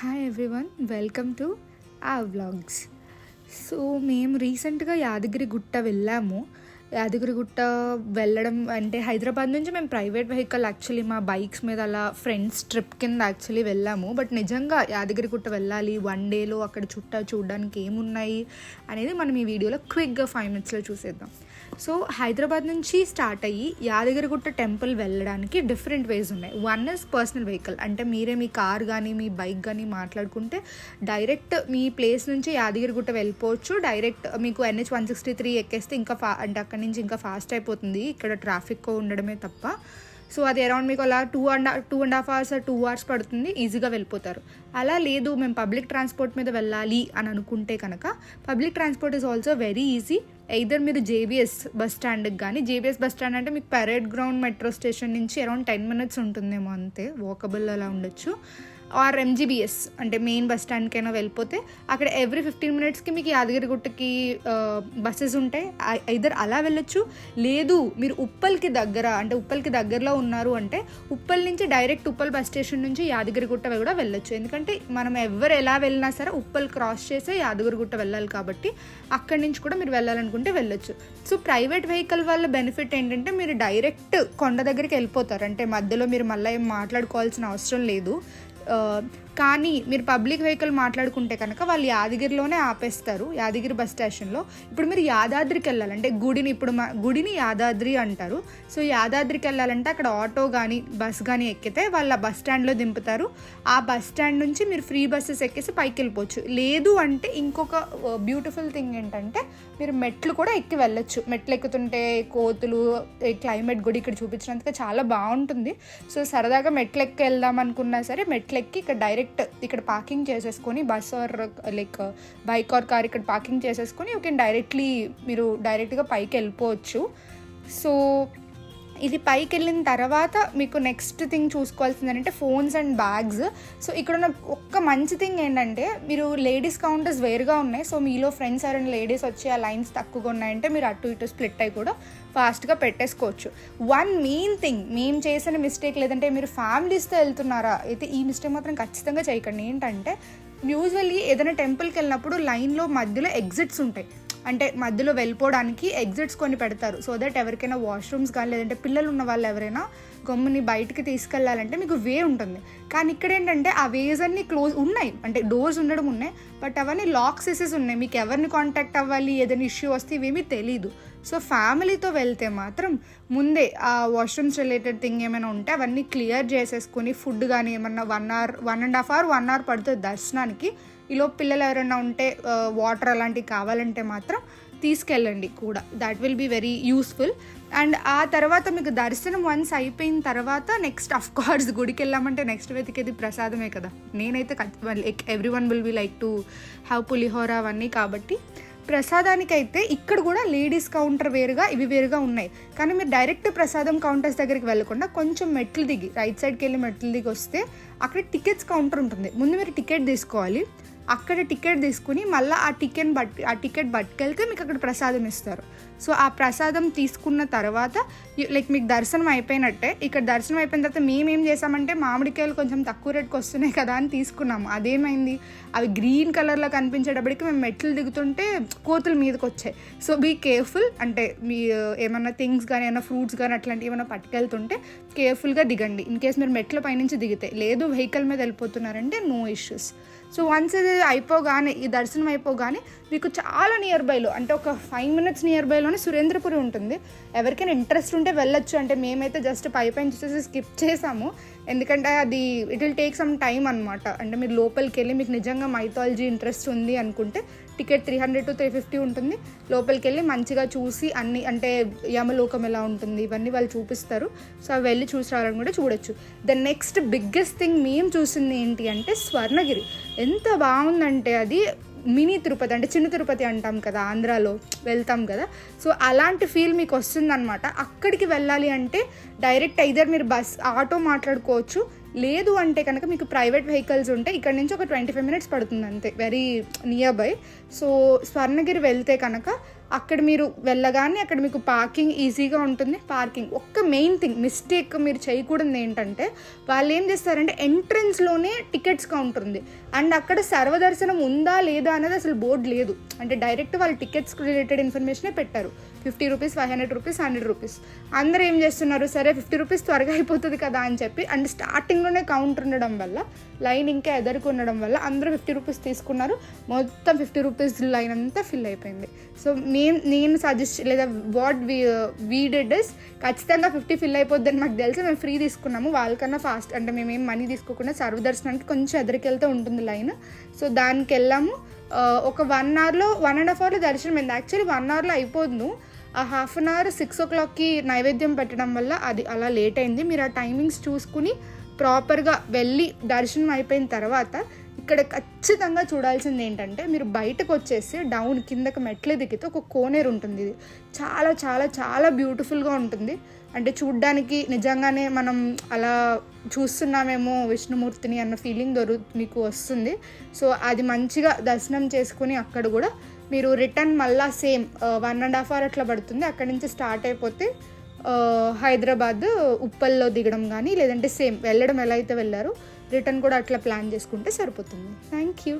Hi everyone welcome to uh vlogs so మేము రీసెంట్గా యాదగిరి గుట్ట వెళ్ళాము. యాదగిరిగుట్ట వెళ్ళడం అంటే హైదరాబాద్ నుంచి మేము ప్రైవేట్ వెహికల్ యాక్చువల్లీ మా బైక్స్ మీద అలా ఫ్రెండ్స్ ట్రిప్ కింద యాక్చువల్లీ వెళ్ళాము. బట్ నిజంగా యాదగిరిగుట్ట వెళ్ళాలి వన్ డేలో అక్కడ చుట్ట చూడడానికి ఏమున్నాయి అనేది మనం ఈ వీడియోలో క్విక్గా ఫైవ్ మినిట్స్లో చూసేద్దాం. సో హైదరాబాద్ నుంచి స్టార్ట్ అయ్యి యాదగిరిగుట్ట టెంపుల్ వెళ్ళడానికి డిఫరెంట్ వేస్ ఉన్నాయి. వన్ ఇస్ పర్సనల్ వెహికల్ అంటే మీరే మీ కార్ కానీ మీ బైక్ కానీ మాట్లాడుకుంటే డైరెక్ట్ మీ ప్లేస్ నుంచి యాదగిరిగుట్ట వెళ్ళిపోవచ్చు. డైరెక్ట్ మీకు ఎన్హెచ్ వన్ సిక్స్టీ త్రీ ఎక్కేస్తే ఇంకా ఫా అంటే అక్కడ నుంచి ఇంకా ఫాస్ట్ అయిపోతుంది. ఇక్కడ ట్రాఫిక్ ఉండడమే తప్ప. సో అది అరౌండ్ మీకు అలా two and two and half hours two hours పడుతుంది. ఈజీగా వెళ్ళిపోతారు. అలా లేదు. మేము పబ్లిక్ ట్రాన్స్పోర్ట్ మీద వెళ్ళాలి అని అనుకుంటే కనుక public transport is also very easy either మీరు జేబీఎస్ బస్ స్టాండ్కి కానీ జేబీఎస్ బస్ స్టాండ్ అంటే మీకు పెరేడ్ గ్రౌండ్ మెట్రో స్టేషన్ నుంచి అరౌండ్ టెన్ మినిట్స్ ఉంటుందేమో అంతే. వాకబుల్ అలా ఉండొచ్చు. ఆర్ ఎంజీబీఎస్ అంటే మెయిన్ బస్ స్టాండ్కైనా వెళ్ళిపోతే అక్కడ ఎవ్రీ ఫిఫ్టీన్ మినిట్స్కి మీకు యాదగిరిగుట్టకి బస్సెస్ ఉంటాయి. ఐదర్ అలా వెళ్ళొచ్చు లేదు మీరు ఉప్పల్కి దగ్గర అంటే ఉప్పల్కి దగ్గరలో ఉన్నారు అంటే ఉప్పల్ నుంచి డైరెక్ట్ ఉప్పల్ బస్ స్టేషన్ నుంచి యాదగిరిగుట్ట కూడా వెళ్ళొచ్చు. ఎందుకంటే మనం ఎవరు ఎలా వెళ్ళినా సరే ఉప్పల్ క్రాస్ చేసే యాదగిరిగుట్ట వెళ్ళాలి కాబట్టి అక్కడి నుంచి కూడా మీరు వెళ్ళాలనుకుంటే వెళ్ళొచ్చు. సో ప్రైవేట్ వెహికల్ వల్ల బెనిఫిట్ ఏంటంటే మీరు డైరెక్ట్ కొండ దగ్గరికి వెళ్ళిపోతారు. అంటే మధ్యలో మీరు మళ్ళీ ఏం మాట్లాడుకోవాల్సిన అవసరం లేదు. ఆ, కానీ మీరు పబ్లిక్ వెహికల్ మాట్లాడుకుంటే కనుక వాళ్ళు యాదగిరిలోనే ఆపేస్తారు యాదగిరి బస్ స్టేషన్లో. ఇప్పుడు మీరు యాదాద్రికి వెళ్ళాలంటే గుడిని ఇప్పుడు మా గుడిని యాదాద్రి అంటారు. సో యాదాద్రికి వెళ్ళాలంటే అక్కడ ఆటో కానీ బస్ కానీ ఎక్కితే వాళ్ళ బస్ స్టాండ్లో దింపుతారు. ఆ బస్ స్టాండ్ నుంచి మీరు ఫ్రీ బస్సెస్ ఎక్కేసి పైకి వెళ్ళిపోవచ్చు. లేదు అంటే ఇంకొక బ్యూటిఫుల్ థింగ్ ఏంటంటే మీరు మెట్లు కూడా ఎక్కి వెళ్ళొచ్చు. మెట్లు ఎక్కుతుంటే కోతులు క్లైమేట్ కూడా ఇక్కడ చూపించినందుకు చాలా బాగుంటుంది. సో సరదాగా మెట్లు ఎక్కి వెళ్దాం అనుకున్నా సరే మెట్లు ఎక్కి ఇక్కడ డైరెక్ట్ ఇక్కడ పార్కింగ్ చేసేసుకొని bus or like bike or car ఇక్కడ పార్కింగ్ చేసేసుకొని యూ కెన్ డైరెక్ట్లీ మీరు డైరెక్ట్గా పైకి వెళ్ళిపోవచ్చు. సో ఇది పైకి వెళ్ళిన తర్వాత మీకు నెక్స్ట్ థింగ్ చూసుకోవాల్సింది అంటే ఫోన్స్ అండ్ బ్యాగ్స్ సో ఇక్కడ ఉన్న ఒక్క మంచి థింగ్ ఏంటంటే మీరు లేడీస్ కౌంటర్స్ వేరుగా ఉన్నాయి. సో మీలో ఫ్రెండ్స్ ఎవరైనా లేడీస్ వచ్చి ఆ లైన్స్ తక్కువగా ఉన్నాయంటే మీరు అటు ఇటు స్ప్లిట్ అయి కూడా ఫాస్ట్గా పెట్టేసుకోవచ్చు. వన్ మెయిన్ థింగ్ మేము చేసిన మిస్టేక్ లేదంటే మీరు ఫ్యామిలీస్తో వెళ్తున్నారా? అయితే ఈ మిస్టేక్ మాత్రం ఖచ్చితంగా చేయకండి. ఏంటంటే యూజువల్లీ ఏదైనా టెంపుల్కి వెళ్ళినప్పుడు లైన్లో మధ్యలో ఎగ్జిట్స్ ఉంటాయి. అంటే మధ్యలో వెళ్ళిపోవడానికి ఎగ్జిట్స్ కొన్ని పెడతారు. సో దట్ ఎవరికైనా వాష్రూమ్స్ కానీ లేదంటే పిల్లలు ఉన్న వాళ్ళు ఎవరైనా గమ్ముని బయటికి తీసుకెళ్ళాలంటే మీకు వే ఉంటుంది. కానీ ఇక్కడ ఏంటంటే ఆ వేస్ అన్ని క్లోజ్ ఉన్నాయి. అంటే డోర్స్ ఉండడం ఉన్నాయి బట్ అవన్నీ లాక్ సెసెస్ ఉన్నాయి. మీకు ఎవరిని కాంటాక్ట్ అవ్వాలి ఏదైనా ఇష్యూ వస్తే ఇవేమీ తెలియదు సో ఫ్యామిలీతో వెళ్తే మాత్రం ముందే ఆ వాష్రూమ్స్ రిలేటెడ్ థింగ్ ఏమైనా ఉంటే అవన్నీ క్లియర్ చేసేసుకొని ఫుడ్ కానీ ఏమన్నా one hour one and half hour one hour పడుతుంది దర్శనానికి. ఈలో పిల్లలు ఎవరైనా ఉంటే వాటర్ అలాంటివి కావాలంటే మాత్రం తీసుకెళ్ళండి కూడా. That will be very useful and ఆ తర్వాత మీకు దర్శనం వన్స్ అయిపోయిన తర్వాత నెక్స్ట్ అఫ్ కోర్స్ గుడికి వెళ్ళామంటే నెక్స్ట్ వెతికేది ప్రసాదమే కదా. నేనైతే like everyone will be like to have pulihora అవన్నీ కాబట్టి ప్రసాదానికైతే ఇక్కడ కూడా లేడీస్ కౌంటర్ వేరుగా ఇవి వేరుగా ఉన్నాయి. కానీ మీరు డైరెక్ట్ ప్రసాదం కౌంటర్స్ దగ్గరికి వెళ్ళకుండా కొంచెం మెట్లు దిగి రైట్ సైడ్కి వెళ్ళి మెట్లు దిగి వస్తే అక్కడ టికెట్స్ కౌంటర్ ఉంటుంది. ముందు మీరు టికెట్ తీసుకోవాలి. అక్కడ టికెట్ తీసుకుని మళ్ళీ ఆ టికెట్ బట్ ఆ టికెట్ పట్టుకెళ్తే మీకు అక్కడ ప్రసాదం ఇస్తారు. సో ఆ ప్రసాదం తీసుకున్న తర్వాత లైక్ మీకు దర్శనం అయిపోయినట్టే ఇక్కడ దర్శనం అయిపోయిన తర్వాత మేము ఏం చేసామంటే మామిడికాయలు కొంచెం తక్కువ రేట్కి వస్తున్నాయి కదా అని తీసుకున్నాము. అదేమైంది? అవి గ్రీన్ కలర్లో కనిపించేటప్పటికి మేము మెట్లు దిగుతుంటే కోతుల మీదకి వచ్చాయి. సో బీ కేర్ఫుల్ అంటే మీ ఏమైనా థింగ్స్ కానీ ఏమైనా ఫ్రూట్స్ కానీ అట్లాంటివి ఏమైనా పట్టుకెళ్తుంటే కేర్ఫుల్గా దిగండి. ఇన్ కేస్ మీరు మెట్ల పైనుంచి దిగితే లేదు వెహికల్ మీద వెళ్ళిపోతున్నారంటే నో ఇష్యూస్. సో వన్స్ ఇది అయిపోగానే ఈ దర్శనం అయిపోగానే మీకు చాలా నియర్ బైలో అంటే ఒక ఫైవ్ మినిట్స్ నియర్ బైలోనే సురేంద్రపురి ఉంటుంది. ఎవరికైనా ఇంట్రెస్ట్ ఉంటే వెళ్ళొచ్చు. అంటే మేమైతే జస్ట్ పై పైన చూసేసి స్కిప్ చేసాము. ఎందుకంటే అది it will take some time అనమాట అంటే మీరు లోపలికి వెళ్ళి మీకు నిజంగా మైథాలజీ ఇంట్రెస్ట్ ఉంది అనుకుంటే ticket three hundred to three fifty ఉంటుంది. లోపలికి వెళ్ళి మంచిగా చూసి అన్ని అంటే యమలోకం ఎలా ఉంటుంది ఇవన్నీ వాళ్ళు చూపిస్తారు. సో అవి వెళ్ళి చూసి రావాలని కూడా చూడొచ్చు. ద నెక్స్ట్ బిగ్గెస్ట్ థింగ్ మేము చూసింది ఏంటి అంటే స్వర్ణగిరి. ఎంత బాగుందంటే అది మినీ తిరుపతి అంటే చిన్న తిరుపతి అంటాం కదా ఆంధ్రాలో వెళ్తాం కదా. సో అలాంటి ఫీల్ మీకు వస్తుందన్నమాట. అక్కడికి వెళ్ళాలి అంటే డైరెక్ట్ ఐదర్ మీరు బస్ ఆటో మాట్లాడుకోవచ్చు లేదు అంటే కనుక మీకు ప్రైవేట్ వెహికల్స్ ఉంటే ఇక్కడ నుంచి ఒక ట్వంటీ ఫైవ్ మినిట్స్ పడుతుంది అంతే very near by so Swarnagiri వెళ్తే కనుక అక్కడ మీరు వెళ్ళగానే అక్కడ మీకు పార్కింగ్ ఈజీగా ఉంటుంది. పార్కింగ్. ఒక్క మెయిన్ థింగ్ మిస్టేక్ మీరు చేయకూడదు ఏంటంటే వాళ్ళు ఏం చేస్తారంటే ఎంట్రన్స్లోనే టికెట్స్ కౌంటర్ ఉంది. అండ్ అక్కడ సర్వదర్శనం ఉందా లేదా అనేది అసలు బోర్డు లేదు. అంటే డైరెక్ట్ వాళ్ళు టికెట్స్ రిలేటెడ్ ఇన్ఫర్మేషనే పెట్టారు. Fifty rupees five hundred rupees hundred rupees. అందరూ ఏం చేస్తున్నారు సరే ఫిఫ్టీ రూపీస్ త్వరగా అయిపోతుంది కదా అని చెప్పి అండ్ స్టార్టింగ్లోనే కౌంటర్ ఉండడం వల్ల లైన్ ఇంకా ఎదుర్కొనడం ఉండడం వల్ల అందరూ ఫిఫ్టీ రూపీస్ తీసుకున్నారు. మొత్తం ఫిఫ్టీ రూపీస్ లైన్ అంతా ఫిల్ అయిపోయింది. సో మీ నేను నేను సజెస్ట్ లేదా వాట్ వీ వీ ఇస్ ఖచ్చితంగా ఫిఫ్టీ ఫిల్ అయిపోద్దని మాకు తెలిసి. మేము ఫ్రీ తీసుకున్నాము. వాళ్ళకన్నా ఫాస్ట్ అంటే మేము ఏం మనీ తీసుకోకుండా సర్వదర్శనానికి కొంచెం ఎదురుకెళ్తూ ఉంటుంది లైన్. సో దానికి వెళ్ళాము. ఒక వన్ అవర్లో వన్ అండ్ హాఫ్ అవర్లో దర్శనం అయింది. యాక్చువల్లీ వన్ అవర్లో అయిపోదు. ఆ హాఫ్ అన్ అవర్ సిక్స్ ఓ క్లాక్కి నైవేద్యం పెట్టడం వల్ల అది అలా లేట్ అయింది. మీరు ఆ టైమింగ్స్ చూసుకుని ప్రాపర్గా వెళ్ళి దర్శనం అయిపోయిన తర్వాత ఇక్కడ ఖచ్చితంగా చూడాల్సింది ఏంటంటే మీరు బయటకు వచ్చేసి డౌన్ కిందకి మెట్లు దిగితే ఒక కోనేరు ఉంటుంది ఇది. చాలా చాలా చాలా బ్యూటిఫుల్గా ఉంటుంది. అంటే చూడ్డానికి నిజంగానే మనం అలా చూస్తున్నామేమో విష్ణుమూర్తిని అన్న ఫీలింగ్ దొరు మీకు వస్తుంది. సో అది మంచిగా దర్శనం చేసుకుని అక్కడ కూడా మీరు రిటర్న్ మళ్ళా same one and half hour అట్లా పడుతుంది. అక్కడి నుంచి స్టార్ట్ అయిపోతే హైదరాబాద్ ఉప్పల్లో దిగడం కానీ లేదంటే సేమ్ వెళ్ళడం ఎలా అయితే వెళ్ళారో రిటర్న్ కూడా అట్లా ప్లాన్ చేసుకుంటే సరిపోతుంది. Thank you.